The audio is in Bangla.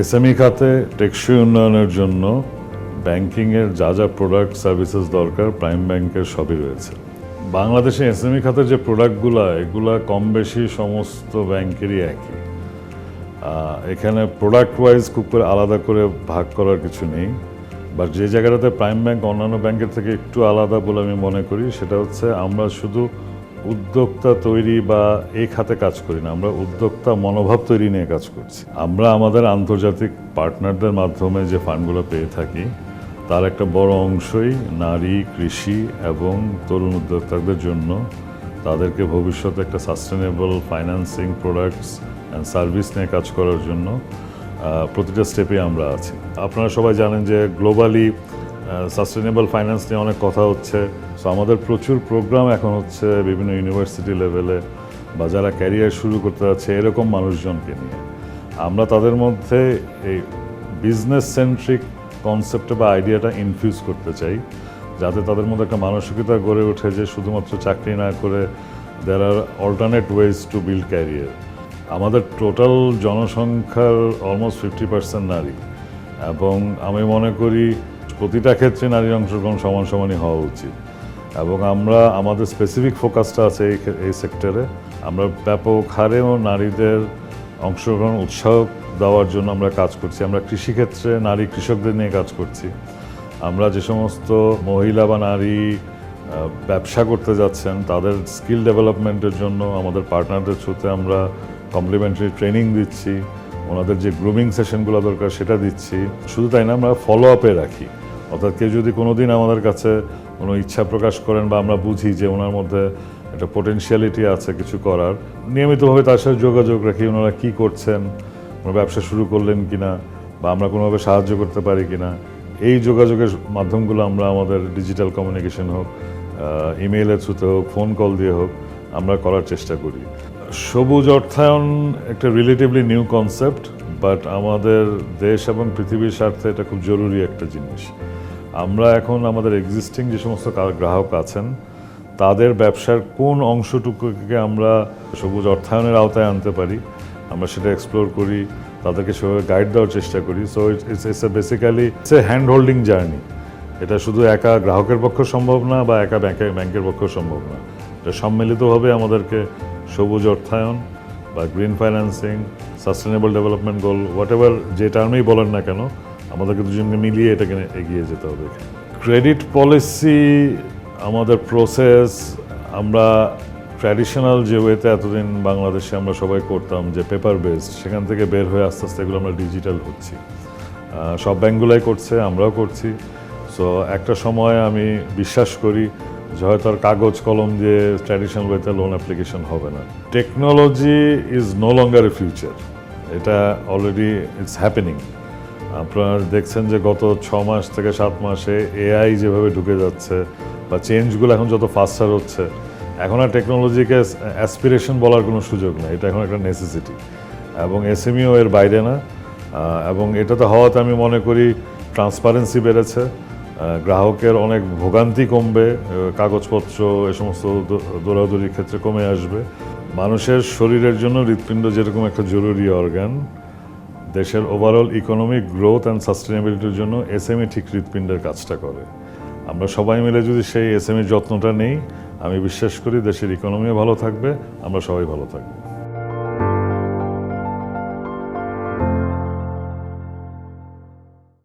এসএমই খাতে, টেকসই উন্নয়নের জন্য ব্যাংকিংয়ের যা যা প্রোডাক্ট সার্ভিসেস দরকার প্রাইম ব্যাংকের সবই রয়েছে। বাংলাদেশে এসএমই খাতের যে প্রোডাক্টগুলো এগুলা কম বেশি সমস্ত ব্যাংকেরই একই। এখানে প্রোডাক্ট ওয়াইজ খুব করে আলাদা করে ভাগ করার কিছু নেই। বা যে জায়গাটাতে প্রাইম ব্যাংক অন্যান্য ব্যাংকের থেকে একটু আলাদা বলে আমি মনে করি, সেটা হচ্ছে আমরা শুধু উদ্যোক্তা তৈরি বা এই খাতে কাজ করি না, আমরা উদ্যোক্তা মনোভাব তৈরি নিয়ে কাজ করছি। আমরা আমাদের আন্তর্জাতিক পার্টনারদের মাধ্যমে যে ফান্ডগুলো পেয়ে থাকি, তার একটা বড় অংশই নারী, কৃষি এবং তরুণ উদ্যোক্তাদের জন্য তাদেরকে ভবিষ্যতে একটা sustainable financing products and service নিয়ে কাজ করার জন্য প্রতিটা স্টেপে আমরা আছি। আপনারা সবাই জানেন যে গ্লোবালি সাস্টেনেবল ফাইন্যান্স নিয়ে অনেক কথা হচ্ছে। সো আমাদের প্রচুর প্রোগ্রাম এখন হচ্ছে বিভিন্ন ইউনিভার্সিটি লেভেলে বা যারা ক্যারিয়ার শুরু করতে যাচ্ছে এরকম মানুষজনকে নিয়ে। আমরা তাদের মধ্যে এই বিজনেস সেন্ট্রিক কনসেপ্টে বা আইডিয়াটা ইনফিউজ করতে চাই, যাতে তাদের মধ্যে একটা মানসিকতা গড়ে ওঠে যে শুধুমাত্র চাকরি না করে দেয়ার আর alternate ways to build career আমাদের টোটাল জনসংখ্যার অলমোস্ট ফিফটি পার্সেন্ট নারী। এবং আমি মনে করি প্রতিটা ক্ষেত্রে নারীর অংশগ্রহণ সমান সমানই হওয়া উচিত। এবং আমরা, আমাদের স্পেসিফিক ফোকাসটা আছে এই এই সেক্টরে আমরা ব্যাপক হারেও নারীদের অংশগ্রহণ, উৎসাহ দেওয়ার জন্য আমরা কাজ করছি। আমরা কৃষিক্ষেত্রে নারী কৃষকদের নিয়ে কাজ করছি। আমরা যে সমস্ত মহিলা বা নারী ব্যবসা করতে যাচ্ছেন, তাদের স্কিল ডেভেলপমেন্টের জন্য আমাদের পার্টনারদের থ্রুতে আমরা কমপ্লিমেন্টারি ট্রেনিং দিচ্ছি। ওনাদের যে গ্রুমিং সেশনগুলো দরকার, সেটা দিচ্ছি। শুধু তাই না, আমরা ফলো আপে রাখি। অর্থাৎ কেউ যদি কোনো দিন আমাদের কাছে কোনো ইচ্ছা প্রকাশ করেন বা আমরা বুঝি যে ওনার মধ্যে একটা পোটেনশিয়ালিটি আছে কিছু করার, নিয়মিতভাবে তার সাথে যোগাযোগ রাখি ওনারা কী করছেন ওনারা ব্যবসা শুরু করলেন কিনা, বা আমরা কোনোভাবে সাহায্য করতে পারি কিনা, এই যোগাযোগের মাধ্যমগুলো আমরা আমাদের ডিজিটাল কমিউনিকেশন হোক ইমেইলের থ্রুতে হোক ফোন কল দিয়ে হোক, আমরা করার চেষ্টা করি। সবুজ অর্থায়ন একটা রিলেটিভলি নিউ কনসেপ্ট বাট আমাদের দেশ এবং পৃথিবীর স্বার্থে এটা খুব জরুরি একটা জিনিস। আমরা এখন আমাদের এক্সিস্টিং যে সমস্ত গ্রাহক আছেন, তাদের ব্যবসার কোন অংশটুকুকে আমরা সবুজ অর্থায়নের আওতায় আনতে পারি, আমরা সেটা এক্সপ্লোর করি, তাদেরকে সেভাবে গাইড দেওয়ার চেষ্টা করি। So it's it's a basically it's a hand holding journey এটা শুধু একা গ্রাহকের পক্ষে সম্ভব না বা একা ব্যাংকের ব্যাংকের পক্ষে সম্ভব না। এটা সম্মিলিতভাবে আমাদেরকে সবুজ অর্থায়ন বা green financing sustainable development goal whatever যে টার্মেই বলেন না কেন আমাদেরকে দুজনকে মিলিয়ে এটাকে এগিয়ে যেতে হবে। ক্রেডিট পলিসি আমাদের প্রসেস আমরা ট্র্যাডিশনাল যে ওয়েতে এতদিন বাংলাদেশে আমরা সবাই করতাম যে পেপার বেসড সেখান থেকে বের হয়ে আস্তে আস্তে এগুলো আমরা ডিজিটাল হচ্ছি। সব ব্যাঙ্কগুলাই করছে, আমরাও করছি। সো একটা সময় আমি বিশ্বাস করি যে হয়তো আর কাগজ কলম দিয়ে ট্র্যাডিশনাল ওয়েতে লোন অ্যাপ্লিকেশন হবে না। Technology is no longer a future এটা অলরেডি ইটস হ্যাপেনিং আপনারা দেখছেন যে গত ছ মাস থেকে সাত মাসে এআই যেভাবে ঢুকে যাচ্ছে বা চেঞ্জগুলো এখন যত ফাস্টার হচ্ছে, এখন আর টেকনোলজিকে অ্যাসপিরেশন বলার কোনো সুযোগ নেই। এটা এখন একটা নেসেসিটি এবং এসএমইও এর বাইরে না। এবং এটাতে হওয়াতে আমি মনে করি ট্রান্সপারেন্সি বেড়েছে। গ্রাহকের অনেক ভোগান্তি কমবে। কাগজপত্র, এ সমস্ত দৌড়াদৌড়ির ক্ষেত্রে কমে আসবে। মানুষের শরীরের জন্য হৃৎপিণ্ড যেরকম একটা জরুরি অর্গান দেশের ওভারঅল ইকোনমিক গ্রোথ অ্যান্ড সাস্টেনেবিলিটির জন্য এস এসএমই ঠিক হৃৎপিণ্ডের কাজটা করে। আমরা সবাই মিলে যদি সেই এসএমই যত্নটা নেই, আমি বিশ্বাস করি দেশের ইকোনমিও ভালো থাকবে, আমরা সবাই ভালো থাকব।